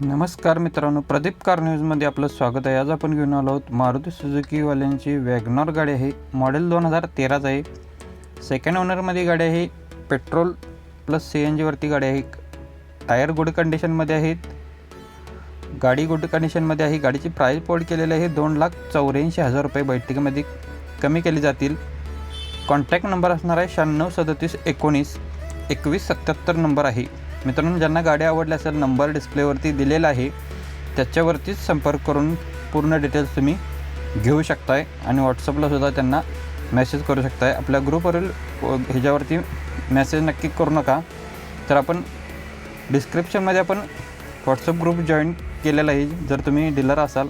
नमस्कार मित्रांनो प्रदीप कार न्यूजमध्ये आपलं स्वागत आहे. आज आपण घेऊन आलो आहोत मारुती सुझुकीवाल्यांची वॅगनॉर गाडी आहे. मॉडेल दोन हजार तेराच आहे. सेकंड ओनरमध्ये गाडी आहे. पेट्रोल प्लस सी एन जीवरती गाडी आहे. टायर गुड कंडिशनमध्ये आहेत. गाडी गुड कंडिशनमध्ये आहे. गाडीची प्राईस पोड केलेली आहे. दोन लाख चौऱ्याऐंशी हजार रुपये बैठकीमध्ये कमी केली जातील. कॉन्टॅक्ट नंबर असणार आहे शहाण्णव सदतीस एकोणीस एकवीस सत्याहत्तर नंबर आहे. मित्रांनो ज्यांना गाडी आवडली असेल नंबर डिस्प्लेवरती दिलेला आहे त्याच्यावरतीच संपर्क करून पूर्ण डिटेल्स तुम्ही घेऊ शकताय आणि व्हॉट्सअपला सुद्धा त्यांना मेसेज करू शकताय. आपल्या ग्रुपवरील व ह्याच्यावरती मेसेज नक्की करू नका. तर आपण डिस्क्रिप्शनमध्ये आपण व्हॉट्सअप ग्रुप जॉईन केलेला आहे. जर तुम्ही डीलर असाल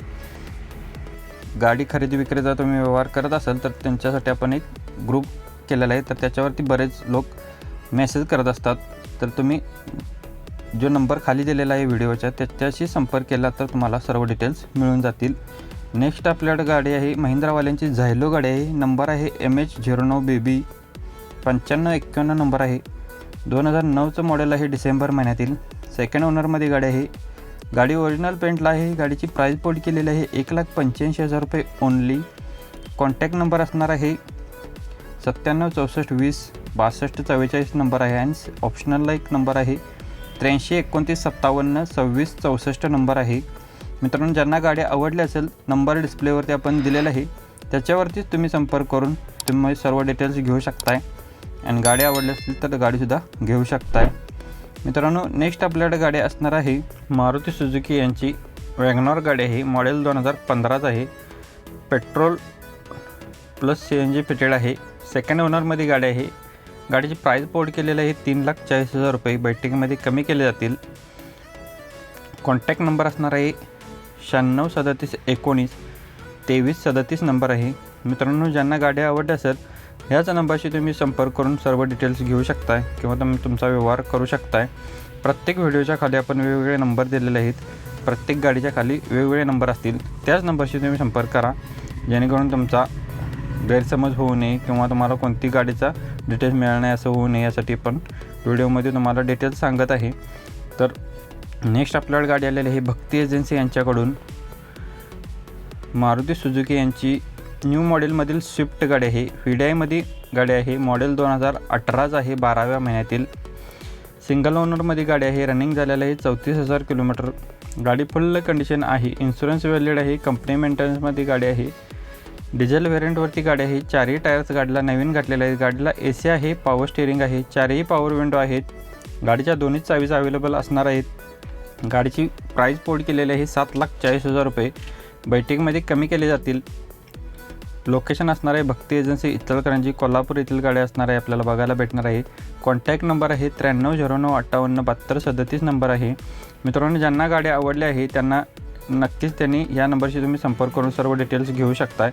गाडी खरेदी विक्रीचा तुम्ही व्यवहार करत असाल तर त्यांच्यासाठी आपण एक ग्रुप केलेला आहे. तर त्याच्यावरती बरेच लोक मेसेज करत असतात. तर तुम्ही जो नंबर खाली दिलेला आहे व्हिडिओच्या त्याच्याशी संपर्क केला तर तुम्हाला सर्व डिटेल्स मिळून जातील. नेक्स्ट आपल्याकडे गाडी आहे महिंद्रावाल्यांची झायलो गाडी आहे. नंबर आहे एम एच झिरो नऊ बेबी पंच्याण्णव एक्क्याण्णव नंबर आहे. दोन हजार नऊचं मॉडेल आहे डिसेंबर महिन्यातील. सेकंड ओनरमध्ये गाडी आहे. गाडी ओरिजिनल पेंटला आहे. गाडीची प्राईस पोल्ड केलेली आहे एक लाख पंच्याऐंशी हजार रुपये ओनली कॉन्टॅक्ट नंबर असणार आहे सत्त्याण्णव चौसष्ट वीस बासष्ट चव्वेचाळीस नंबर आहे आणि ऑप्शनलला एक नंबर आहे. त्र्याऐंशी एकोणतीस सत्तावन्न सव्वीस चौसष्ट नंबर आहे. मित्रांनो ज्यांना गाड्या आवडल्या असेल नंबर डिस्प्लेवरती आपण दिलेला आहे. त्याच्यावरतीच तुम्ही संपर्क करून तुम्ही सर्व डिटेल्स घेऊ शकताय. आणि गाडी आवडली असेल तर गाडीसुद्धा घेऊ शकताय. मित्रांनो नेक्स्ट आपल्याकडे गाडी असणार आहे मारुती सुजुकी यांची. वॅगनॉर गाडी आहे मॉडेल दोन हजार पंधराच आहे. Petrol plus C N G fitted आहे. सेकंड ओनरमध्ये गाडी आहे. गाडीची प्राईस पोड केलेली आहे तीन लाख चाळीस हजार रुपये. बैठकीमध्ये कमी केले जातील. कॉन्टॅक्ट नंबर असणार आहे शहाण्णव सदतीस एकोणीस तेवीस सदतीस नंबर आहे. मित्रांनो ज्यांना गाड्या आवडल्या असेल ह्याच नंबरशी तुम्ही संपर्क करून सर्व डिटेल्स घेऊ शकताय किंवा तुम्ही तुमचा व्यवहार करू शकताय. प्रत्येक व्हिडिओच्या खाली आपण वेगवेगळे नंबर दिलेले आहेत. प्रत्येक गाडीच्या खाली वेगवेगळे नंबर असतील. त्याच नंबरशी तुम्ही संपर्क करा. जेणेकरून तुमचा गैरसमज होऊ नये किंवा तुम्हाला कोणती गाडीचा डिटेल्स मिळणार नाही असं होऊ नये यासाठी पण व्हिडिओमध्ये तुम्हाला डिटेल्स सांगत आहे. तर नेक्स्ट आपल्याकडे गाडी आलेली आहे भक्ती एजन्सी यांच्याकडून. मारुती सुजुकी यांची न्यू मॉडेलमधील स्विफ्ट गाडी आहे. व्हिडायमध्ये गाडी आहे. मॉडेल दोन हजार अठराच आहे बाराव्या महिन्यातील. सिंगल ओनरमध्ये गाडी आहे. रनिंग झालेलं आहे चौतीस हजार किलोमीटर. गाडी फुल कंडिशन आहे. इन्शुरन्स व्हॅलिड आहे. कंपनी मेंटेनन्समध्ये गाडी आहे. डिझेल व्हेरियंटवरती गाडी आहे चारही टायर्स गाडीला नवीन घातलेले आहेत. गाडीला ए सी आहे पॉवर स्टेअरिंग आहे. चारही पॉवर विंडो आहेत. गाडीच्या दोन्ही चावीज अवेलेबल असणार आहेत. गाडीची प्राईस पोड केलेली आहे सात लाख चाळीस हजार रुपये. बैठकीमध्ये कमी केले जातील. लोकेशन असणार आहे. भक्ती एजन्सी इचलकरंजी कोल्हापूर येथील गाडी असणार आहे. आपल्याला बघायला भेटणार आहे. कॉन्टॅक्ट नंबर आहे त्र्याण्णव झिरो नऊ अठ्ठावन्न बहात्तर सदतीस नंबर आहे. मित्रांनो ज्यांना गाडी आवडली आहे त्यांना नक्कीच त्यांनी या नंबरशी तुम्ही संपर्क करून सर्व डिटेल्स घेऊ शकताय.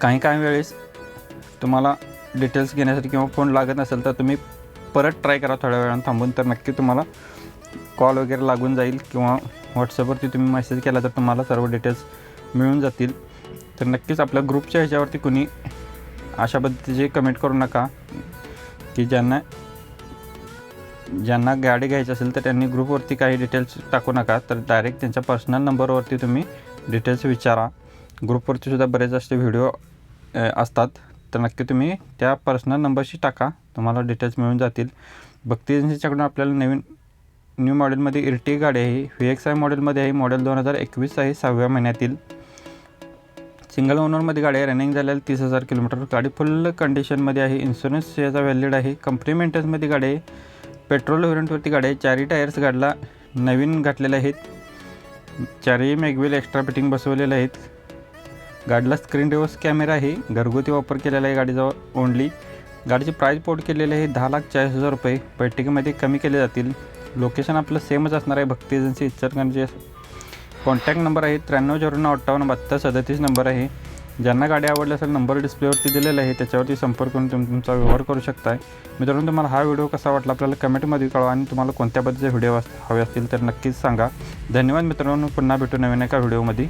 काही काही वेळेस तुम्हाला डिटेल्स घेण्यासाठी किंवा फोन लागत नसेल तर तुम्ही परत ट्राय करा थोड्या वेळानं. थांबून तर नक्की तुम्हाला कॉल वगैरे लागून जाईल किंवा व्हॉट्सअपवरती तुम्ही मेसेज केला तर तुम्हाला सर्व डिटेल्स मिळून जातील. तर नक्कीच आपल्या ग्रुपच्या ह्याच्यावरती कुणी अशा पद्धतीचे कमेंट करू नका की ज्यांना ज्यांना गाडी घ्यायची असेल तर त्यांनी ग्रुपवरती काही डिटेल्स टाकू नका. तर डायरेक्ट त्यांच्या पर्सनल नंबरवरती तुम्ही डिटेल्स विचारा. ग्रुपवरती सुद्धा बरेच असे व्हिडिओ असतात. तर नक्की तुम्ही त्या पर्सनल नंबरशी टाका. तुम्हाला डिटेल्स मिळून जातील. भक्ती एजन्सीच्याकडून आपल्याला नवीन न्यू मॉडेलमध्ये इर्टी गाडी आहे व्ही एक्स आय मॉडेलमध्ये आहे. मॉडेल दोन हजार एकवीस आहे. सहाव्या महिन्यातील. सिंगल ओनरमध्ये गाडी आहे. रनिंग झालेली तीस हजार किलोमीटर. गाडी फुल कंडिशनमध्ये आहे. इन्शुरन्स याचा व्हॅलिड आहे. कंपनी मेंटेनन्समध्ये गाडी आहे. पेट्रोल व्हेरियंटवरती गाडी आहे चारही टायर्स गाडीला नवीन घातलेले आहेत. चारही मॅगवेल एक्स्ट्रा फिटिंग बसवलेले आहेत. गाडीला स्क्रीन रिवर्स कॅमेरा आहे. घरगुती वापर केलेला आहे गाडीचा ओनली गाडीची प्राईस पोट केलेली आहे दहा लाख चाळीस हजार रुपये. बैठकीमध्ये कमी केले जातील. लोकेशन आपलं सेमच असणार आहे. Bhakti agency Ichalkaranji. Contact number आहे त्र्याण्णव झिरो नऊ अठ्ठावन्न बहात्तर सदतीस नंबर आहे. ज्यांना गाडी आवडली असेल नंबर डिस्प्लेवरती दिलेला आहे त्याच्यावरती संपर्क करून तुम्ही तुमचा व्यवहार करू शकताय. मित्रांनो तुम्हाला हा व्हिडिओ कसा वाटला आपल्याला कमेंटमध्ये कळवा आणि तुम्हाला कोणत्या पद्धतीचे व्हिडिओ हवे असतील तर नक्कीच सांगा. धन्यवाद मित्रांनो पुन्हा भेटू नवीन एका व्हिडिओमध्ये